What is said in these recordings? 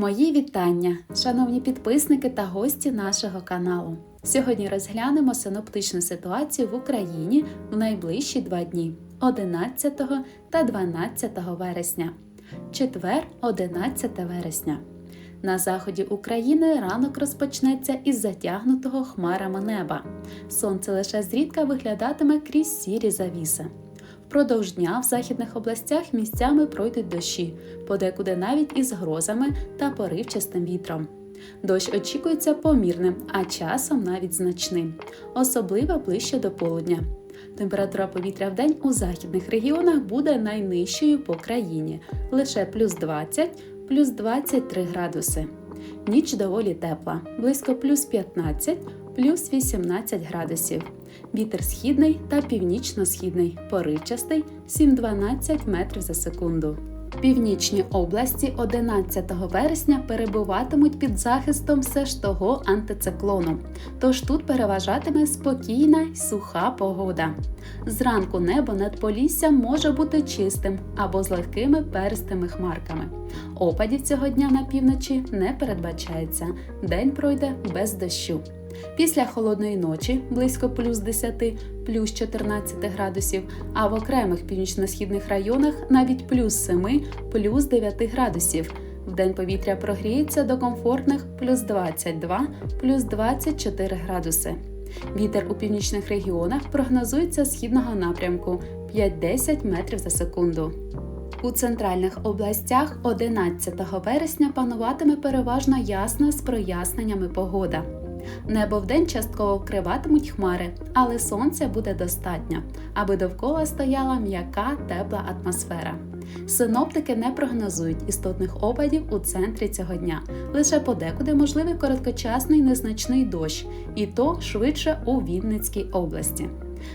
Мої вітання, шановні підписники та гості нашого каналу. Сьогодні розглянемо синоптичну ситуацію в Україні в найближчі два дні 11 та 12 вересня. Четвер, 11 вересня. На заході України ранок розпочнеться із затягнутого хмарами неба. Сонце лише зрідка виглядатиме крізь сірі завіси. Впродовж дня в західних областях місцями пройдуть дощі, подекуди навіть із грозами та поривчастим вітром. Дощ очікується помірним, а часом навіть значним, особливо ближче до полудня. Температура повітря в день у західних регіонах буде найнижчою по країні лише плюс 20, плюс 23 градуси. Ніч доволі тепла, близько плюс 15, плюс 18 градусів. Вітер східний та північно-східний, поривчастий 7-12 метрів за секунду. Північні області 11 вересня перебуватимуть під захистом все ж того антициклону, тож тут переважатиме спокійна й суха погода. Зранку небо над Поліссям може бути чистим або з легкими перистими хмарками. Опадів цього дня на півночі не передбачається, день пройде без дощу. Після холодної ночі близько плюс 10, плюс 14 градусів, а в окремих північно-східних районах навіть плюс 7, плюс 9 градусів. Вдень повітря прогріється до комфортних плюс 22, плюс 24 градуси. Вітер у північних регіонах прогнозується східного напрямку 5-10 метрів за секунду. У центральних областях 11 вересня пануватиме переважно ясна з проясненнями погода. Небо вдень частково вкриватимуть хмари, але сонця буде достатньо, аби довкола стояла м'яка тепла атмосфера. Синоптики не прогнозують істотних опадів у центрі цього дня, лише подекуди можливий короткочасний незначний дощ, і то швидше у Вінницькій області.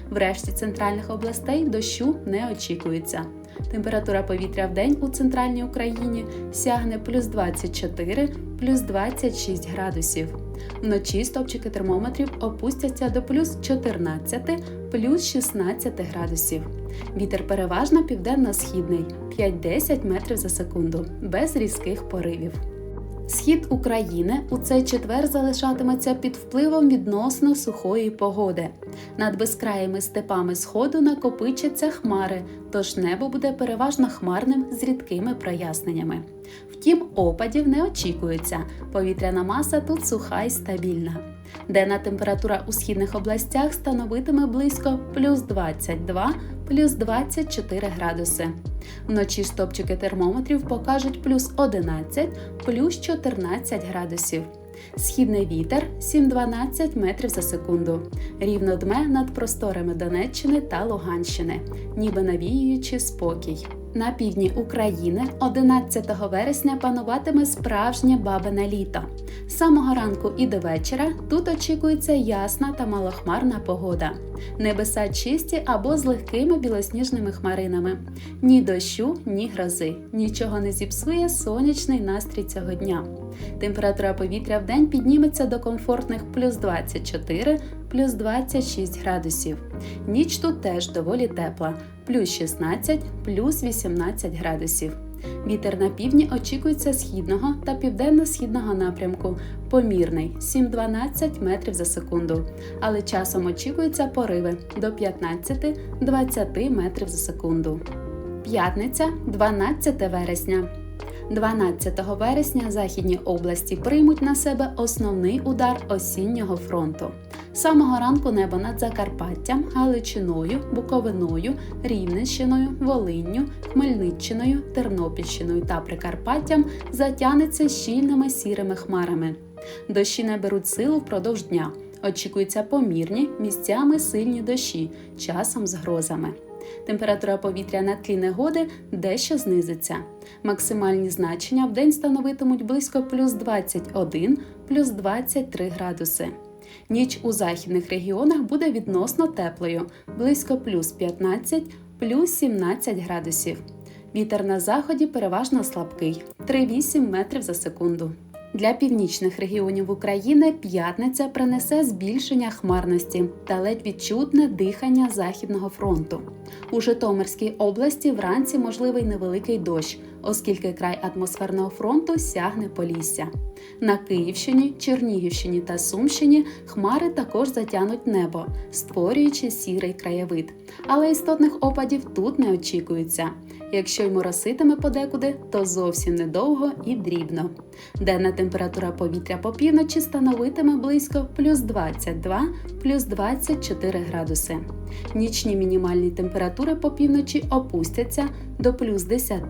В решті центральних областей дощу не очікується. Температура повітря в день у центральній Україні сягне плюс 24, плюс 26 градусів. Вночі стовпчики термометрів опустяться до плюс 14, плюс 16 градусів. Вітер переважно південно-східний 5-10 метрів за секунду, без різких поривів. Схід України у цей четвер залишатиметься під впливом відносно сухої погоди. Над безкраїми степами сходу накопичаться хмари, тож небо буде переважно хмарним з рідкими проясненнями. Втім, опадів не очікується. Повітряна маса тут суха і стабільна. Денна температура у східних областях становитиме близько плюс 22, плюс 24 градуси. Вночі стопчики термометрів покажуть плюс 11, плюс 14 градусів. Східний вітер 7-12 метрів за секунду. Рівно дме над просторами Донеччини та Луганщини, ніби навіюючи спокій. На півдні України 11 вересня пануватиме справжнє бабине літо. З самого ранку і до вечора тут очікується ясна та малохмарна погода. Небеса чисті або з легкими білосніжними хмаринами. Ні дощу, ні грози. Нічого не зіпсує сонячний настрій цього дня. Температура повітря в день підніметься до комфортних плюс 24, плюс 26 градусів. Ніч тут теж доволі тепла, плюс 16, плюс 18 градусів. Вітер на півдні очікується східного та південно-східного напрямку, помірний 7-12 метрів за секунду, але часом очікуються пориви до 15-20 метрів за секунду. П'ятниця 12 вересня. 12 вересня західні області приймуть на себе основний удар осіннього фронту. З самого ранку небо над Закарпаттям, Галичиною, Буковиною, Рівненщиною, Волинню, Хмельниччиною, Тернопільщиною та Прикарпаттям затягнеться щільними сірими хмарами. Дощі наберуть силу впродовж дня. Очікуються помірні місцями сильні дощі, часом з грозами. Температура повітря на тлі негоди дещо знизиться. Максимальні значення в день становитимуть близько плюс 21, плюс 23 градуси. Ніч у західних регіонах буде відносно теплою, близько плюс 15, плюс 17 градусів. Вітер на заході переважно слабкий 3,8 метрів за секунду. Для північних регіонів України п'ятниця принесе збільшення хмарності та ледь відчутне дихання Західного фронту. У Житомирській області вранці можливий невеликий дощ, оскільки край атмосферного фронту сягне Полісся. На Київщині, Чернігівщині та Сумщині хмари також затянуть небо, створюючи сірий краєвид. Але істотних опадів тут не очікується. Якщо й мороситиме подекуди, то зовсім недовго і дрібно. Денна температура повітря по півночі становитиме близько плюс 22, плюс 24 градуси. Нічні мінімальні температури по півночі опустяться до плюс 10,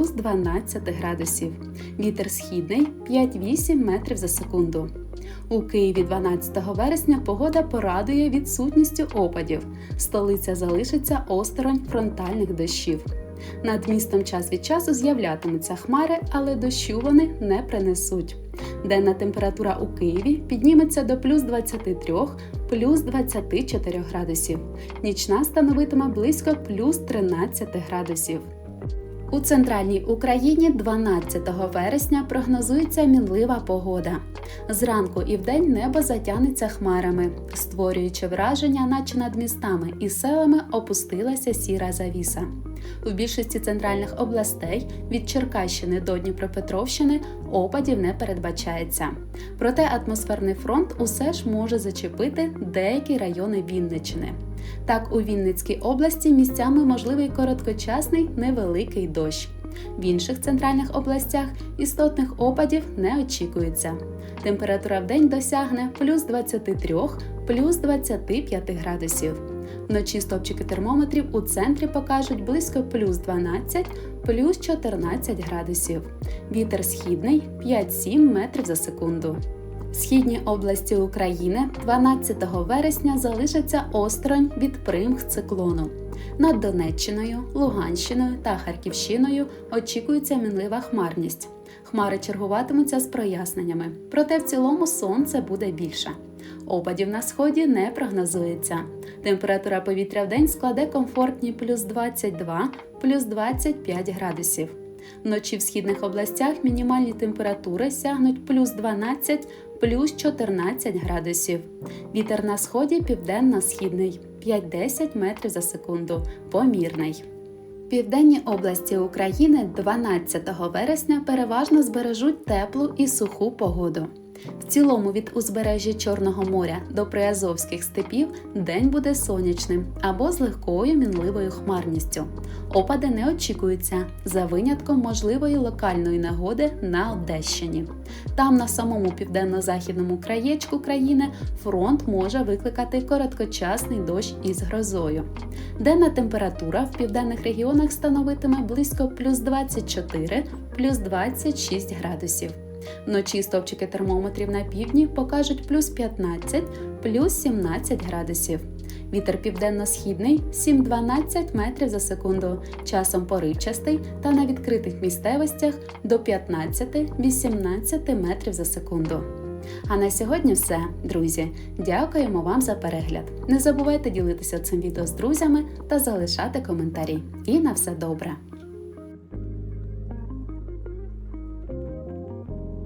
плюс 12 градусів. Вітер східний 5-8 метрів за секунду. У Києві 12 вересня погода порадує відсутністю опадів. Столиця залишиться осторонь фронтальних дощів. Над містом час від часу з'являтимуться хмари, але дощу вони не принесуть. Денна температура у Києві підніметься до плюс 23, плюс 24 градусів. Нічна становитиме близько плюс 13 градусів. У центральній Україні 12 вересня прогнозується мінлива погода. Зранку і вдень небо затягнеться хмарами, створюючи враження, наче над містами і селами опустилася сіра завіса. У більшості центральних областей від Черкащини до Дніпропетровщини опадів не передбачається. Проте атмосферний фронт усе ж може зачепити деякі райони Вінничини. Так, у Вінницькій області місцями можливий короткочасний невеликий дощ. В інших центральних областях істотних опадів не очікується. Температура в день досягне плюс 23, плюс 25 градусів. Вночі стопчики термометрів у центрі покажуть близько плюс 12, плюс 14 градусів. Вітер східний 5-7 метрів за секунду. Східні області України 12 вересня залишаться осторонь від примх циклону. Над Донеччиною, Луганщиною та Харківщиною очікується мінлива хмарність. Хмари чергуватимуться з проясненнями, проте в цілому сонце буде більше. Опадів на сході не прогнозується. Температура повітря в день складе комфортні плюс 22, плюс 25 градусів. Вночі в східних областях мінімальні температури сягнуть плюс 12, плюс 14 градусів. Вітер на сході південно-східний 5-10 метрів за секунду, помірний. Південні області України 12 вересня переважно збережуть теплу і суху погоду. В цілому від узбережжя Чорного моря до приазовських степів день буде сонячним або з легкою мінливою хмарністю. Опади не очікуються за винятком можливої локальної нагоди на Одещині. Там, на самому південно-західному краєчку країни, фронт може викликати короткочасний дощ із грозою. Денна температура в південних регіонах становитиме близько плюс 24, плюс 26 градусів. Вночі стовпчики термометрів на півдні покажуть плюс 15, плюс 17 градусів. Вітер південно-східний 7-12 метрів за секунду, часом поривчастий та на відкритих місцевостях до 15-18 метрів за секунду. А на сьогодні все, друзі. Дякуємо вам за перегляд. Не забувайте ділитися цим відео з друзями та залишати коментарі. І на все добре!